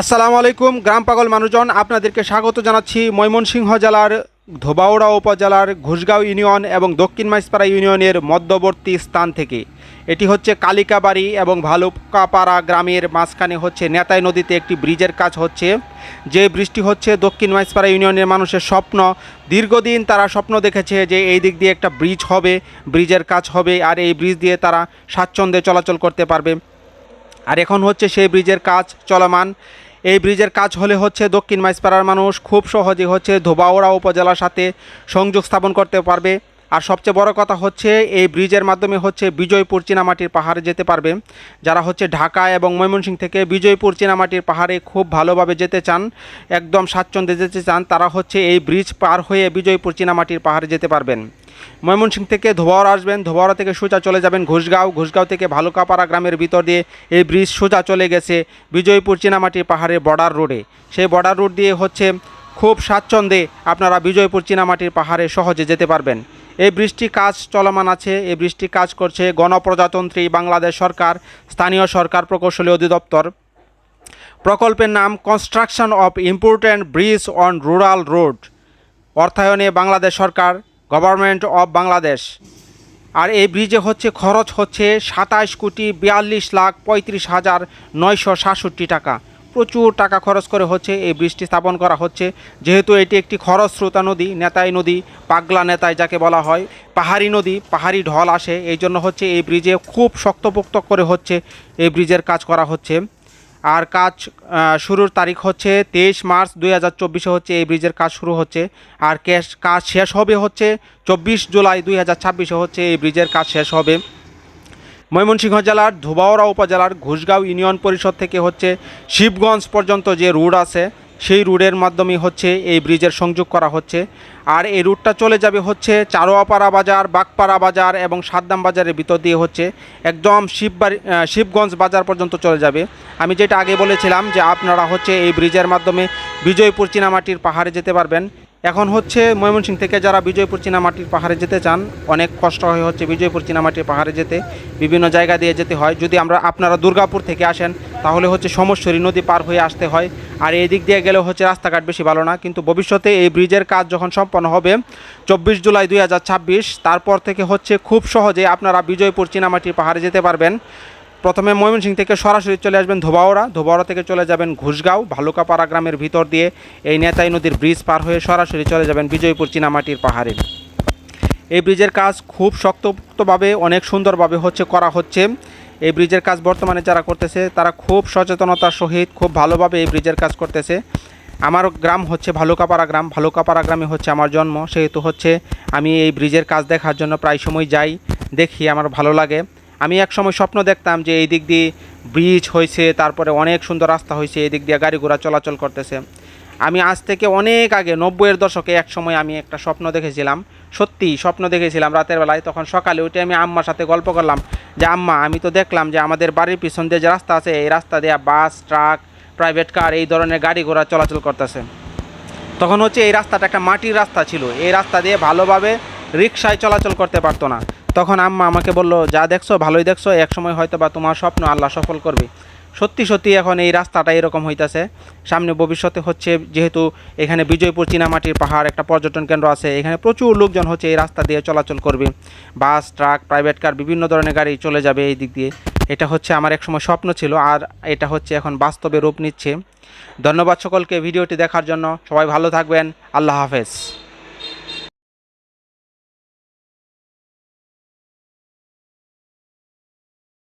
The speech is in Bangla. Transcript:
আসসালামু আলাইকুম, গ্রাম পাগল মানুষজন, আপনাদেরকে স্বাগত জানাচ্ছি ময়মনসিংহ জেলার ধোবাউড়া উপজেলার ঘুষগাঁও ইউনিয়ন এবং দক্ষিণ মাইসপাড়া ইউনিয়নের মধ্যবর্তী স্থান থেকে। এটি হচ্ছে কালিকাবাড়ি এবং ভালুকাপাড়া গ্রামের মাঝখানে হচ্ছে নেতাই নদীতে একটি ব্রিজের কাজ হচ্ছে। যে বৃষ্টি হচ্ছে দক্ষিণ মাইসপাড়া ইউনিয়নের মানুষের স্বপ্ন। দীর্ঘদিন তারা স্বপ্ন দেখেছে যে এই দিক দিয়ে একটা ব্রিজ হবে, ব্রিজের কাজ হবে আর এই ব্রিজ দিয়ে তারা স্বাচ্ছন্দ্যে চলাচল করতে পারবে। আর এখন হচ্ছে সেই ব্রিজের কাজ চলমান। এই ব্রিজের কাজ হলে হচ্ছে দক্ষিণ মাইসপাড়ার মানুষ খুব সহজে হচ্ছে ধোবাওড়া উপজেলার সাথে সংযোগ স্থাপন করতে পারবে। আর সবচেয়ে বড় কথা হচ্ছে এই ব্রিজের মাধ্যমে হচ্ছে বিজয়পুর চীনামাটির পাহাড়ে যেতে পারবে। যারা হচ্ছে ঢাকা এবং ময়মনসিংহ থেকে বিজয়পুর চীনামাটির পাহাড়ে খুব ভালোভাবে যেতে চান, একদম স্বাচ্ছন্দ্যে যেতে চান, তারা হচ্ছে এই ব্রিজ পার হয়ে বিজয়পুর চীনামাটির পাহাড়ে যেতে পারবেন। ময়মনসিংহ থেকে ধোবাওড়া আসবেন ধোবাওড়া থেকে সোজা চলে যাবেন ঘুষগাঁও। ঘুষগাঁও থেকে ভালুকাপাড়া গ্রামের ভিতর দিয়ে এই ব্রিজ সোজা চলে গেছে বিজয়পুর চীনামাটির পাহাড়ের বর্ডার রোডে সেই বর্ডার রোড দিয়ে হচ্ছে খুব স্বাচ্ছন্দ্যে আপনারা বিজয়পুর চীনামাটির পাহাড়ে সহজে যেতে পারবেন। এই বৃষ্টি কাজ চলমান আছে, এই বৃষ্টি কাজ করছে গণপ্রজাতন্ত্রী বাংলাদেশ সরকার, স্থানীয় সরকার প্রকৌশলী অধিদপ্তর। প্রকল্পের নাম construction of important bridge on rural road অর্থায়নে বাংলাদেশ সরকার গভর্নমেন্ট অফ বাংলাদেশ। আর এই ব্রিজে হচ্ছে খরচ হচ্ছে সাতাশ কোটি বিয়াল্লিশ লাখ পঁয়ত্রিশ হাজার নয়শো সাতষট্টি টাকা। প্রচুর টাকা খরচ করে হচ্ছে এই ব্রিজটি স্থাপন করা হচ্ছে। যেহেতু এটি একটি খরস্রোতা নদী, নেতাই নদী, পাগলা নেতাই যাকে বলা হয়, পাহাড়ি নদী, পাহাড়ি ঢল আসে। এই জন্য হচ্ছে এই ব্রিজে খুব শক্তপোক্ত করে হচ্ছে এই ব্রিজের কাজ করা হচ্ছে। আর কাজ শুরুর তারিখ হচ্ছে তেইশ মার্চ দুই হাজার চব্বিশে হচ্ছে এই ব্রিজের কাজ শুরু হচ্ছে। আর ক্যাশ কাজ শেষ হবে হচ্ছে চব্বিশ জুলাই দুই হাজার ছাব্বিশে হচ্ছে এই ব্রিজের কাজ শেষ হবে। ময়মনসিংহ জেলার ধুবাওড়া উপজেলার ঘুষগাঁও ইউনিয়ন পরিষদ থেকে হচ্ছে শিবগঞ্জ পর্যন্ত যে রুট আছে সেই রুটের মাধ্যমে হচ্ছে এই ব্রিজের সংযোগ করা হচ্ছে। আর এই রুটটা চলে যাবে হচ্ছে চারোয়াপাড়া বাজার, বাগপাড়া বাজার এবং সাদ্দাম বাজারের ভিতর দিয়ে হচ্ছে একদম শিববাড়ি শিবগঞ্জ বাজার পর্যন্ত চলে যাবে। আমি যেটা আগে বলেছিলাম যে আপনারা হচ্ছে এই ব্রিজের মাধ্যমে বিজয়পুর চিনামাটির পাহাড়ে যেতে পারবেন। এখন হচ্ছে ময়মনসিংহ থেকে যারা বিজয়পুর চীনামাটির পাহাড়ে যেতে চান, অনেক কষ্ট হয়ে হচ্ছে বিজয়পুর চীনামাটির পাহাড়ে যেতে। বিভিন্ন জায়গা দিয়ে যেতে হয়। যদি আমরা আপনারা দুর্গাপুর থেকে আসেন, তাহলে হচ্ছে সমস্বরী নদী পার হয়ে আসতে হয়। আর এই দিক দিয়ে গেলেও হচ্ছে রাস্তাঘাট বেশি ভালো না। কিন্তু ভবিষ্যতে এই ব্রিজের কাজ যখন সম্পন্ন হবে, চব্বিশ জুলাই দুই হাজার ছাব্বিশ, তারপর থেকে হচ্ছে খুব সহজে আপনারা বিজয়পুর চীনামাটির পাহাড়ে যেতে পারবেন। প্রথমে ময়মনসিংহ থেকে সরাসরি চলে আসবেন ধোবাওড়া ধোবাওড়া থেকে চলে যাবেন ঘুষগাঁও, ভালুকাপাড়া গ্রামের ভিতর দিয়ে এই নেতাই নদীর ব্রিজ পার হয়ে সরাসরি চলে যাবেন বিজয়পুর চীনামাটির পাহাড়ে। এই ব্রিজের কাজ খুব শক্তভাবে, অনেক সুন্দরভাবে হচ্ছে করা হচ্ছে। এই ব্রিজের কাজ বর্তমানে যারা করতেছে, তারা খুব সচেতনতার সহিত খুব ভালোভাবে এই ব্রিজের কাজ করতেছে। আমার গ্রাম হচ্ছে ভালুকাপাড়া গ্রাম। ভালুকাপাড়া গ্রামে হচ্ছে আমার জন্ম। সেহেতু হচ্ছে আমি এই ব্রিজের কাজ দেখার জন্য প্রায় সময় যাই। দেখি আমার ভালো লাগে। আমি এক সময় স্বপ্ন দেখতাম যে এই দিক দিয়ে ব্রিজ হয়েছে, তারপরে অনেক সুন্দর রাস্তা হয়েছে, এই দিক দিয়ে গাড়ি ঘোড়া চলাচল করতেছে। আমি আজ থেকে অনেক আগে, নব্বইয়ের দশকে এক সময় আমি একটা স্বপ্ন দেখেছিলাম। সত্যি স্বপ্ন দেখেছিলাম রাতের বেলায়, তখন সকালে উঠে আমি আম্মার সাথে গল্প করলাম যে, আম্মা, আমি তো দেখলাম যে আমাদের বাড়ির পিছন দিয়ে যে রাস্তা আছে, এই রাস্তা দিয়ে বাস, ট্রাক প্রাইভেট কার এই ধরনের গাড়ি ঘোড়া চলাচল করতেছে। তখন হচ্ছে এই রাস্তাটা একটা মাটির রাস্তা ছিল। এই রাস্তা দিয়ে ভালোভাবে রিক্সায় চলাচল করতে পারতো না। তখন আম্মা আমাকে বলল, যা দেখছ, ভালোই দেখছ, এক সময় হয়তো বা তোমার স্বপ্ন আল্লাহ সফল করবে। সত্যি সত্যি এখন এই রাস্তাটা এরকম হইতাছে। সামনে ভবিষ্যতে হচ্ছে যেহেতু এখানে বিজয়পুর চীনামাটির পাহাড়, একটা পর্যটন কেন্দ্র আছে, এখানে প্রচুর লোকজন হচ্ছে এই রাস্তা দিয়ে চলাচল করবে। বাস, ট্রাক, প্রাইভেট কার, বিভিন্ন ধরনের গাড়ি চলে যাবে এই দিক দিয়ে। এটা হচ্ছে আমার এক সময় স্বপ্ন ছিল, আর এটা হচ্ছে এখন বাস্তবে রূপ নিচ্ছে। ধন্যবাদ সকলকে ভিডিওটি দেখার জন্য। সবাই ভালো থাকবেন। আল্লাহ হাফেজ।